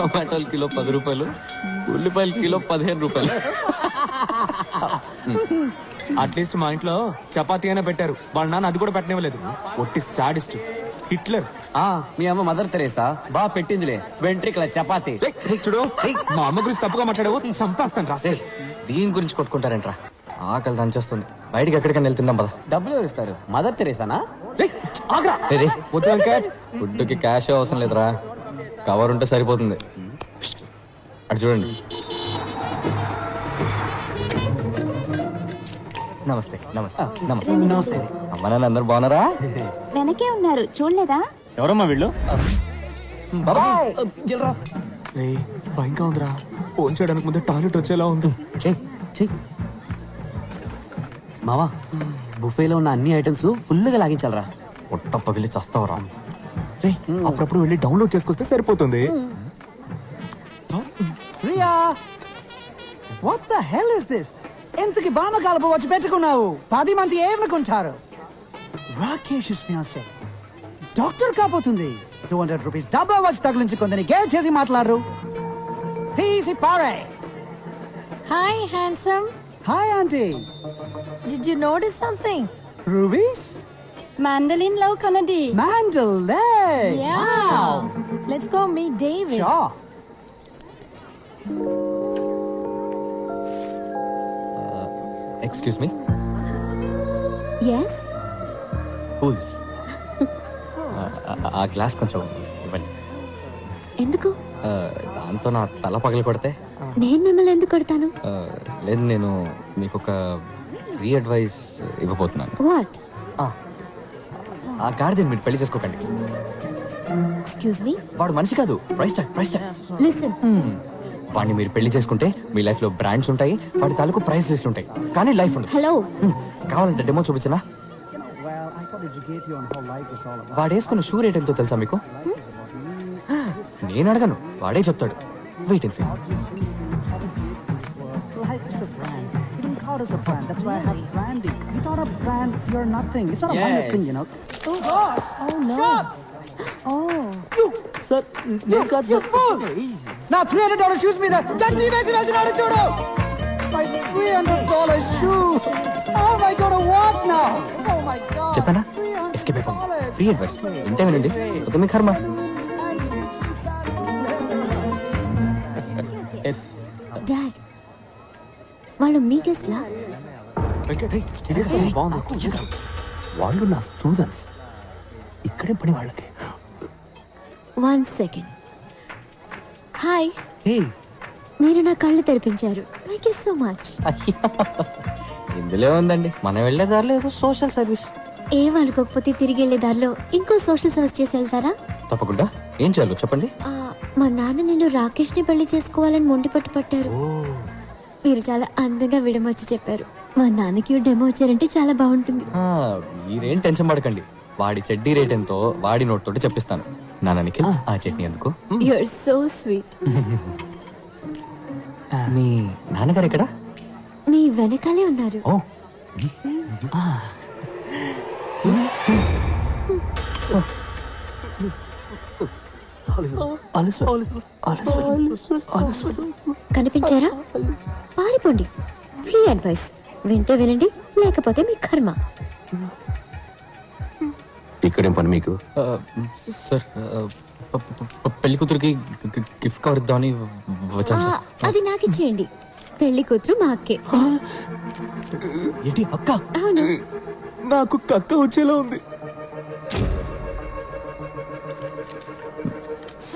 టమాటోలు కిలో పది రూపాయలు ఉల్లిపాయలు కిలో పదిహేను రూపాయలు. అట్లీస్ట్ మా ఇంట్లో చపాతీ అయినా పెట్టారు. వాళ్ళ నాన్న అది కూడా పెట్టనివ్వలేదు. ఒట్టి సాడిస్ట్. హిట్లర్. ఆ మీ అమ్మ మదర్ తెరేసా? బా పెట్టిందిలే. వెంట్రికల చపాతి. చూడు. మా అమ్మ గురించి తప్పుగా మాట్లాడావు. చంపేస్తాను రాసే దీని గురించి కొట్టుకుంటారంట్రా? ఆకలి దంచేస్తుంది. బయటికి ఎక్కడికైనా వెళ్తుందాం పద. డబ్బులు ఎవరు ఇస్తారు మదర్ తెరేసానా? వెంకట్. ఫుడ్కి క్యాష్ అవసరం లేదురా. కవర్ ఉంటే సరిపోతుంది. అటు చూడండి. నమస్తే నమస్తే నమస్తే. నమస్తే. అమ్మ నాన్న అందరు బాగున్నారా? వెనకే ఉన్నారు చూడలేదా? ఎవరమ్మా వీళ్ళు? ఏయ్, భయంగా ఉందిరా. ఫోన్ చేయడానికి ముందే టాయిలెట్ వచ్చేలా ఉంది. మావా బుఫేలో ఉన్న అన్ని ఐటమ్స్ ఫుల్గా లాగించాలరా. పొట్ట పగిలి చస్తావరా. రేయ్, అప్పుడప్పుడు వెళ్ళి డౌన్లోడ్ చేసుకొస్తే సరిపోతుంది. Riya what the hell is this ఎంతకి బామ కలప వచ్చి పెట్టుకున్నావు? పది మంది ఏమనుకుంటారు? రాకేష్ ఫియాన్సే డాక్టర్ కాబోతుంది. టూ హండ్రెడ్ రూపీస్ డబ్బా వచ్చి తగిలించుకుందని గేల్ చేసి మాట్లాడరు. తీసి పారే. Hi, handsome. Hi aunty Did you notice something? రూబీస్ Mandolin Love Kanadi. మ్యాండల్ Yeah. Let's go meet David. షా ఎక్స్క్యూజ్ మీ ఎస్ కూల్స్ ఆ గ్లాస్ కొంచెం ఇవ్వండి. ఎందుకు? ఆ, దాంతో నా తల పగలు కొడితే? నేను మిమ్మల్ని ఎందుకు కొడతాను? లేదు నేను మీకు ఒక ఫ్రీ అడ్వైస్ ఇవ్వబోతున్నాను. వాట్ ఆ గాడిదని మీరు పెళ్ళి చేసుకోకండి. వాడు మనిషి కాదు. ప్రైస్ ప్రైస్ టాక్ వాడిని మీరు పెళ్ళి చేసుకుంటే మీ లైఫ్లో బ్రాండ్స్ ఉంటాయి వాడి తాలూకు ప్రైస్ లిస్ట్ ఉంటాయి. కానీ లైఫ్ ఉండదు. Hello hmm. కావాలంటే డెమో చూపించనా? వాడేసుకున్న షూ రేట్ ఎంతో తెలుసా మీకు? నేను అడగను. వాడే చెప్తాడు. Wait and see thing you know. Oh gosh! Oh no. Shots! Oh. You, you, you fool! Now three hundred dollar shoes మీద చట్నీ వేసి వేసినాడు చూడు. My three hundred dollar shoe. How am I gonna walk now? Oh my god. చెప్పానా $300. Escape అయిపోయింది free advice వింటే వినండి ఒక మీ కర్మ డాడ్ వాళ్ళు మీ గెస్ట్లా వాళ్ళు నా స్టూడెంట్స్ ఇక్కడే పని వాళ్ళకి. వన్ సెకండ్ హాయ్ మీరు నా కళ్ళు తెరిపించారు. థ్యాంక్ యూ సో మచ్ ఇందులో ఉందండి. మనం వెళ్ళే దారిలో ఏదో సోషల్ సర్వీస్ ఏం అనుకోకపోతే తిరిగి వెళ్ళే దారిలో ఇంకో సోషల్ సర్వీస్ చేసి వెళ్తారా? తప్పకుండా. ఏం చేయాలో చెప్పండి. ఆ, మా నాన్న నేను రాకేష్ని పెళ్ళి చేసుకోవాలని మొండి పట్టు పట్టారు మీరు చాలా అందంగా విడమర్చి చెప్పారు. మా నాన్నకి డెమో వచ్చారంటే చాలా బాగుంటుంది. ఆ, మీరేం టెన్షన్ పడకండి. వాడి చెడ్డీ రేట్ ఎంతో వాడి నోట్ తోటి చెప్పిస్తాను. నాన్న నిఖిల్ ఆ చట్నీ ఎందుకు? యు ఆర్ సో స్వీట్ మీ నాన్నగారు ఎక్కడ? మీ వెనకాలే ఉన్నారు. ఓ. కనిపించారా? పారిపోండి. ఫ్రీ అడ్వైస్ వింటే వినండి లేకపోతే మీ కర్మ. ఇక్కడేం పని మీకు? సార్ పెళ్ళి కూతురికి గిఫ్ట్ కవర్ ఇద్దామని వచ్చాను అది నాకు ఇచ్చేయండి. పెళ్ళి కూతురు మా అక్కే. ఏంటి అక్క? అవును. నాకు కక్క వచ్చేలా ఉంది.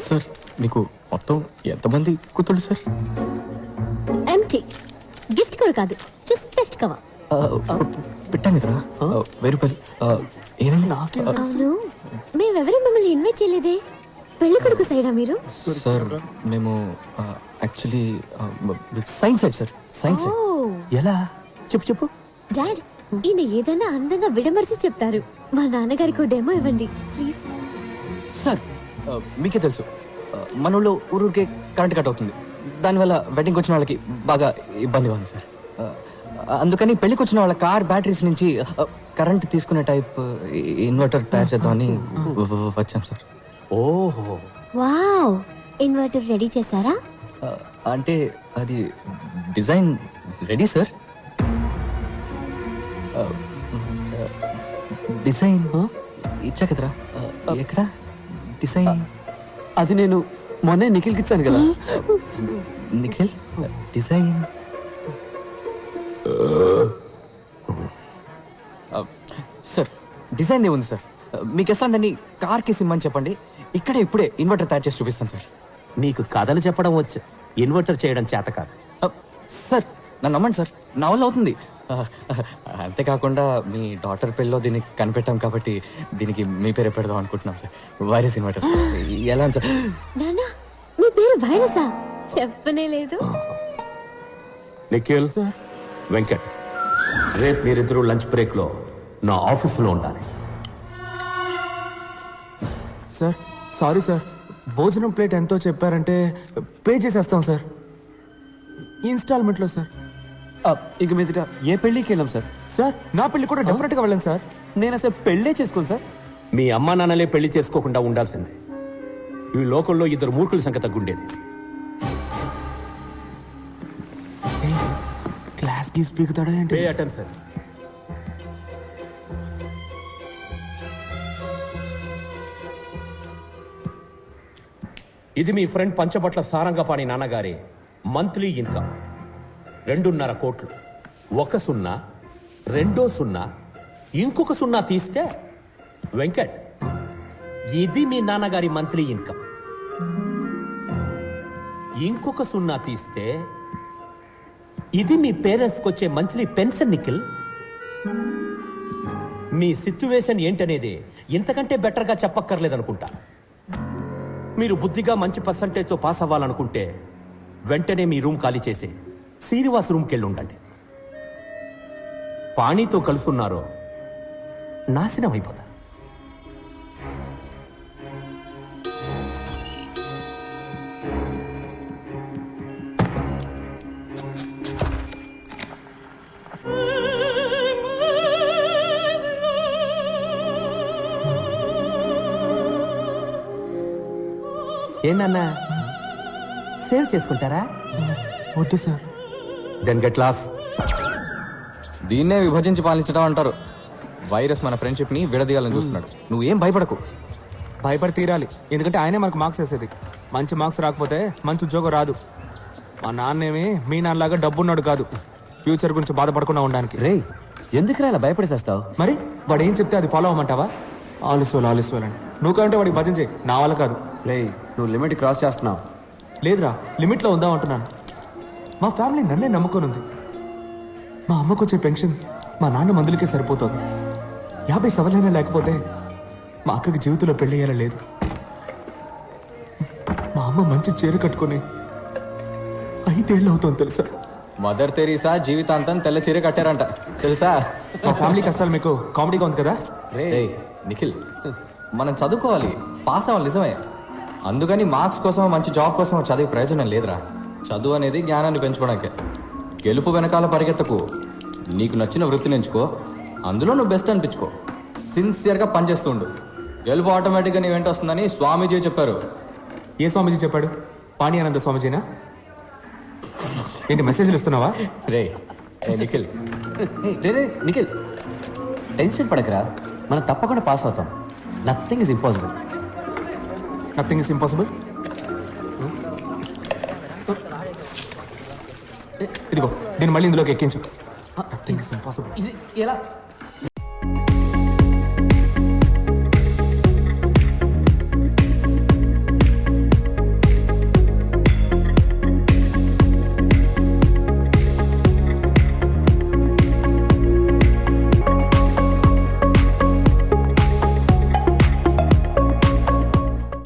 సార్ మీకు మొత్తం ఎంతమంది కూతుళ్ళు సార్? ఎంటీ కూడా కాదు. జస్ట్ గిఫ్ట్ కవర్ ఆ, పెట్టాను కదరా వెయ్యి రూపాయలు. ఏమైంది? ఆ, అవును. మేమెవరూ మిమ్మల్ని ఇన్వైట్ చేయలేదే? పెళ్ళి కొడుకు సైడా మీరు? సార్ మేము actually science side sir. Science oh. ఎలా? చెప్పు చెప్పు. డాడ్ ఈయన ఏదైనా అందంగా విడమర్చి చెప్తారు. మా నాన్నగారికి డెమో ఇవ్వండి ప్లీజ్. సార్ మీకే తెలుసు. ఆ, మన ఊళ్ళో ఊరూరికే కరెంట్ కట్ అవుతుంది. దానివల్ల వెడ్డింగ్కి వచ్చిన వాళ్ళకి బాగా ఇబ్బందిగా ఉంది సార్. అందుకని పెళ్ళికి వచ్చిన వాళ్ళ కార్ బ్యాటరీస్ నుంచి కరెంట్ తీసుకునే టైప్ ఇన్వర్టర్ తయారు చేద్దామని వచ్చాం సార్. ఓహో. వావ్. ఇన్వర్టర్ రెడీ చేశారా? అంటే అది డిజైన్ రెడీ సార్. డిజైన్ ఇచ్చా కదరా. ఎక్కడ? డిజైన్. అది నేను మొన్నే నిఖిల్కి ఇచ్చాను కదా. నిఖిల్? డిజైన్. సార్ డిజైన్ ఏముంది సార్? మీకు ఎట్లా దాన్ని కార్కి సిమ్మని చెప్పండి. ఇక్కడే ఇప్పుడే ఇన్వర్టర్ తయారు చేసి చూపిస్తాను సార్. నీకు కథలు చెప్పడం వచ్చు. ఇన్వర్టర్ చేయడం చేత కాదు. సార్ నన్ను నమ్మండి సార్. నా వల్ల అవుతుంది. అంతేకాకుండా మీ డాటర్ పెళ్ళిలో దీన్ని కనిపెట్టాం కాబట్టి దీనికి మీ పేరే పెడదాం అనుకుంటున్నాం సార్. Virus inverter. ఎలా సార్? నానా మీ పేరు వైరసా? చెప్పనే లేదు. నిఖిల్ వెంకట్ రేపు మీరిద్దరూ లంచ్ బ్రేక్లో నా ఆఫీసులో ఉండాలి. Sir sorry sir. భోజనం ప్లేట్ ఎంతో చెప్పారంటే పే చేసేస్తాం సార్. ఇన్స్టాల్మెంట్లో సార్. ఇక మీదట ఏ పెళ్ళికి వెళ్ళాం సార్? సార్ నా పెళ్ళి కూడా డెఫినెట్గా వెళ్ళండి సార్. నేను అసలు పెళ్ళే చేసుకోను సార్. మీ అమ్మా నాన్నలే పెళ్ళి చేసుకోకుండా ఉండాల్సిందే. ఈ లోకంలో ఇద్దరు మూర్ఖుల సంఖ్య తగ్గుండేది గీస్ పీకుతాడా ఏంటి? పే అటెన్షన్ ఇది మీ ఫ్రెండ్ పంచబట్ల సారంగపాణి నాన్నగారి మంత్లీ ఇన్కమ్. రెండున్నర కోట్లు. ఒక సున్నా రెండో సున్నా ఇంకొక సున్నా తీస్తే వెంకట్ ఇది మీ నాన్నగారి మంత్లీ ఇన్కమ్. ఇంకొక సున్నా తీస్తే ఇది మీ పేరెంట్స్కి వచ్చే మంత్లీ పెన్షన్ నిఖిల్. మీ సిచ్యువేషన్ ఏంటనేది ఇంతకంటే బెటర్గా చెప్పక్కర్లేదనుకుంటా. మీరు బుద్ధిగా మంచి పర్సంటేజ్తో పాస్ అవ్వాలనుకుంటే వెంటనే మీ రూమ్ ఖాళీ చేసి శ్రీనివాస్ రూమ్కి వెళ్ళి ఉండండి పాణితో కలుసున్నారో నాశనం అయిపోతారు. ఏంటన్నా సేవ్ చేసుకుంటారా? వద్దు సార్. దెన్ గెట్ లాస్ దీన్నే విభజించి పాలించడం అంటారు. వైరస్ మన ఫ్రెండ్షిప్ని విడదీయాలని చూస్తున్నాడు. నువ్వేం భయపడకు. భయపడి తీరాలి. ఎందుకంటే ఆయనే మనకు మార్క్స్ వేసేది. మంచి మార్క్స్ రాకపోతే మంచి ఉద్యోగం రాదు. మా నాన్నేమి మీ నాన్నలాగా డబ్బున్నాడు కాదు. ఫ్యూచర్ గురించి బాధపడకుండా ఉండడానికి. రేయ్ ఎందుకురా ఇలా భయపడేసేస్తావు మరి వాడు ఏం చెప్తే అది ఫాలో అవ్వమంటావా? ఆలస్వాలు ఆలస్వాలు అని. నువ్వు కంటే వాడికి భజన చేయి. నా వల్ల కాదు. రేయ్ నువ్వు లిమిట్ క్రాస్ చేస్తున్నావు. లేదురా లిమిట్లో ఉందాం అంటున్నాను. మా ఫ్యామిలీ నన్నే నమ్ముకొని ఉంది మా అమ్మకు వచ్చే పెన్షన్ మా నాన్న మందులకే సరిపోతుంది. యాభై సవలైనా లేకపోతే మా అక్కకి జీవితంలో పెళ్ళి అయ్యేలా లేదు. మా అమ్మ మంచి చీర కట్టుకొని ఐదేళ్ళు అవుతుంది తెలుసా? మదర్ తెరీసా జీవితాంతం తెల్ల చీర కట్టారంట. తెలుసా? మా ఫ్యామిలీ కష్టాలు మీకు కామెడీగా ఉంది కదా? రేయ్, నిఖిల్. మనం చదువుకోవాలి. పాస్ అవ్వాలి నిజమే. అందుకని మార్క్స్ కోసం మంచి జాబ్ కోసం చదివే ప్రయోజనం లేదురా. చదువు అనేది జ్ఞానాన్ని పెంచుకోవడానికే. గెలుపు వెనకాల పరిగెత్తకు. నీకు నచ్చిన వృత్తిని ఎంచుకో. అందులో నువ్వు బెస్ట్ అనిపించుకో. సిన్సియర్గా పనిచేస్తుండు గెలుపు ఆటోమేటిక్గా నీ వెంట వస్తుందని స్వామీజీ చెప్పారు. ఏ స్వామీజీ చెప్పాడు? పాణి ఆనంద స్వామీజీనా? ఏంటి మెసేజ్లు ఇస్తున్నావా? రే ఏ నిఖిల్. రే రే నిఖిల్. టెన్షన్ పడకరా. మనం తప్పకుండా పాస్ అవుతాం. Nothing is impossible nothing is impossible ఇదిగో దీన్ని మళ్ళీ ఇందులోకి ఎక్కించు. నథింగ్ ఇస్ ఇంపాసిబుల్ ఇది ఎలా?